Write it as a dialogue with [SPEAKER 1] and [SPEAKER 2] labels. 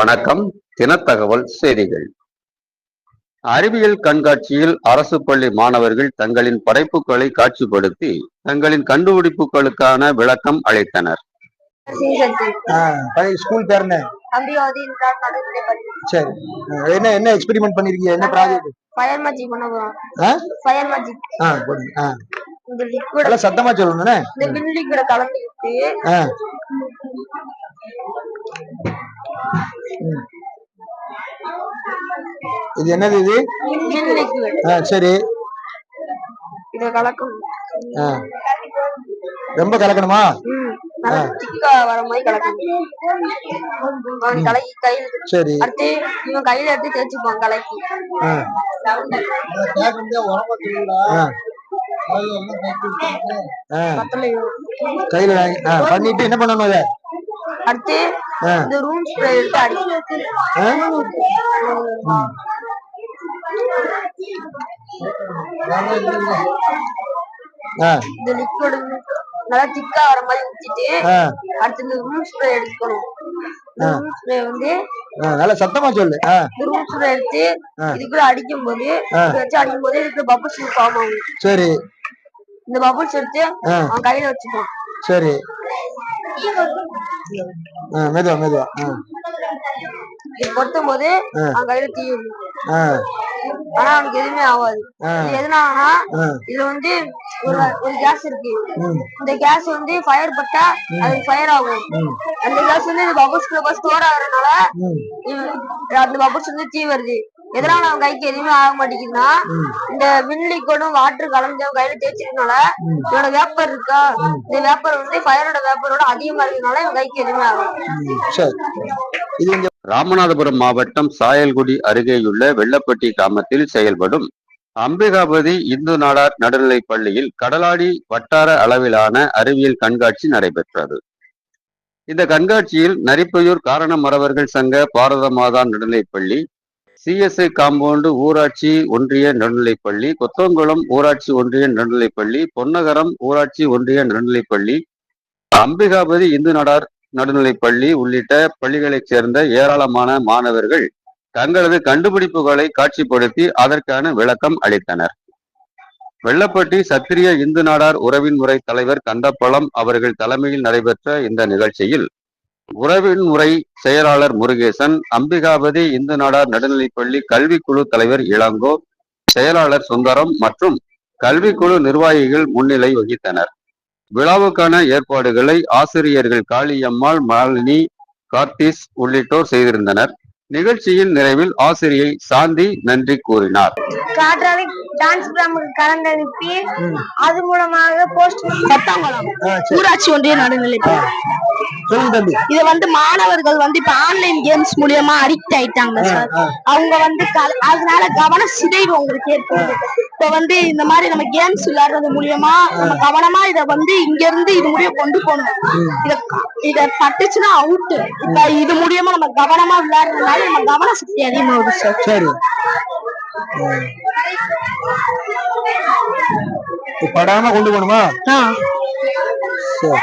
[SPEAKER 1] வணக்கம். தினத்தகவல் செய்திகள். அறிவியல் கண்காட்சியில் அரசு பள்ளி மாணவர்கள் தங்களின் படைப்புகளை காட்சிப்படுத்தி தங்களின் கண்டுபிடிப்புகளுக்கான விளக்கம் அளித்தனர்.
[SPEAKER 2] சீசத்து
[SPEAKER 3] ஆ, பழைய ஸ்கூல் பேர் என்ன? சரி. என்ன என்ன எக்ஸ்பெரிமெண்ட் பண்ணிருக்கீங்க? என்ன ப்ராஜெக்ட்
[SPEAKER 2] ஃபயர் மேஜிக் பண்ண போறோம்
[SPEAKER 3] ஆ?
[SPEAKER 2] ஃபயர் மேஜிக்
[SPEAKER 3] ஆ போடுங்க. ஆ.
[SPEAKER 2] இந்த லிக்விட்
[SPEAKER 3] நல்லா சத்தமா சொல்லணும்னே?
[SPEAKER 2] இந்த லிக்விட.
[SPEAKER 3] இது என்னது இது? ஆ சரி.
[SPEAKER 2] இத கலக்கணும்.
[SPEAKER 3] ஆ. ரொம்ப கலக்கணுமா?
[SPEAKER 2] திக்கா வர மாதிரி கலக்கணும். அவன் கலக்கி கையில
[SPEAKER 3] சரி.
[SPEAKER 2] அடுத்து இவன் கையில எடுத்து தேய்ச்சிப்பான் கலக்கி.
[SPEAKER 3] கையில பண்ணிட்டு என்ன பண்ணணும் அதை
[SPEAKER 2] அடுத்து இந்த ரூம் ஸ்ப்ரே எடுத்து அடி இந்த லிக்விட் நல்லா திக்கா வர மாதிரி ஊத்திட்டு அடுத்து இந்த ரூம் ஸ்ப்ரே எடுக்கணும் இந்த ரூம் ஸ்ப்ரே வந்து
[SPEAKER 3] நல்லா சத்தமா சொல்லு.
[SPEAKER 2] ரூம் ஸ்ப்ரே எடுத்து இதுக்குள்ள அடிக்கும் போது வச்சு அடிக்கும் போது இதுக்கு பபுள்ஸ் ஃபார்ம் ஆகும்.
[SPEAKER 3] சரி.
[SPEAKER 2] இந்த பபுள்ஸ் எடுத்து அவன் கையில வச்சுப்பான்.
[SPEAKER 3] சரி. மெதுவா மெதுவா.
[SPEAKER 2] இது பொருத்தும் போது. அவன் கையில தீ ஆனா அவனுக்கு எதுவுமே ஆகாது. இது எதனாலனா
[SPEAKER 3] ஆ.
[SPEAKER 2] இதுல வந்து ஒரு ஒரு கேஸ் இருக்கு. இந்த கேஸ் வந்து ஃபயர் பட்டா அது ஃபயர் ஆகும். அந்த கேஸ் வந்து இந்த பபுள்ஸ் குள்ள ஸ்டோர் ஆகுறதுனால அந்த பபுள்ஸ் வந்து தீ வருது. எதனால அவன் கைக்கு எதுவுமே ஆக மாட்டேங்குதுன்னா இந்த வின் வாட்டர் கலந்து அவன் கையில தேய்ச்சிருக்கனால இவனோட வேப்பர் இருக்கா? இந்த வேப்பர் வந்து ஃபயரோட வேப்பரோட அதிகமா இருக்கிறதுனால இவன் கைக்கு எதுவுமே ஆகும்
[SPEAKER 1] ராமநாதபுரம் மாவட்டம் சாயல்குடி அருகேயுள்ள வெள்ளப்பட்டி கிராமத்தில் செயல்படும் அம்பிகாபதி இந்து நாடார் நடுநிலைப் பள்ளியில் கடலாடி வட்டார அளவிலான அறிவியல் கண்காட்சி நடைபெற்றது. இந்த கண்காட்சியில் நரிப்பையூர் காரண மறவர்கள் சங்க பாரத மாதா நடுநிலைப் பள்ளி சிஎஸ்ஐ காம்பவுண்டு ஊராட்சி ஒன்றிய நடுநிலைப்பள்ளி கொத்தங்குளம் ஊராட்சி ஒன்றிய நடுநிலைப்பள்ளி பொன்னகரம் ஊராட்சி ஒன்றிய நடுநிலைப்பள்ளி அம்பிகாபதி இந்து நாடார் நடுநிலைப்பள்ளி உள்ளிட்ட பள்ளிகளைச் சேர்ந்த ஏராளமான மாணவர்கள் தங்களது கண்டுபிடிப்புகளை காட்சிப்படுத்தி அதற்கான விளக்கம் அளித்தனர். வெள்ளப்பட்டி சத்திரிய இந்து நாடார் உறவின் முறை தலைவர் கந்தப்பழம் அவர்கள் தலைமையில் நடைபெற்ற இந்த நிகழ்ச்சியில் உறவின் முறை செயலாளர் முருகேசன் அம்பிகாபதி இந்து நாடார் நடுநிலைப்பள்ளி கல்விக்குழு தலைவர் இளங்கோ செயலாளர் சுந்தரம் மற்றும் கல்விக்குழு நிர்வாகிகள் முன்னிலை வகித்தனர். விழாவுக்கான ஏற்பாடுகளை ஆசிரியர்கள் காளியம்மாள் மாலினி கார்த்திஸ் உள்ளிட்டோர் செய்திருந்தனர். நிகழ்ச்சியின் நிறைவில் ஆசிரியை சாந்தி நன்றி கூறினார்.
[SPEAKER 2] காற்றாலை டான்ஸ் கிராம கலந்தனுப்பி அது மூலமாக போஸ்ட்
[SPEAKER 3] சரி.
[SPEAKER 2] ஊராட்சி ஒன்றிய நடுநிலை
[SPEAKER 3] சொல்லுங்க தம்பி.
[SPEAKER 2] இது வந்து மாணவர்கள் வந்து இப்ப ஆன்லைன் கேம்ஸ் மூலியமா அடிக்ட் ஆயிட்டாங்க சார். அவங்க வந்து க- அதனால கவன சிதைவு அவங்களுக்கு ஏற்படுது. இப்ப வந்து இந்த மாதிரி நம்ம கேம்ஸ் விளையாடுறது மூலியமா நம்ம கவனமா இத வந்து இங்க இருந்து இது முடிய கொண்டு போகணும். இத இத பட்டுச்சுன்னா அவுட் இப்ப இது மூலியமா நம்ம கவனமா விளையாடுறதுனால நம்ம கவன சக்தி அதிகமாகுது சார்.
[SPEAKER 3] சரி படாம கொண்டு போகணுமா?
[SPEAKER 2] ஆ.
[SPEAKER 3] சரி.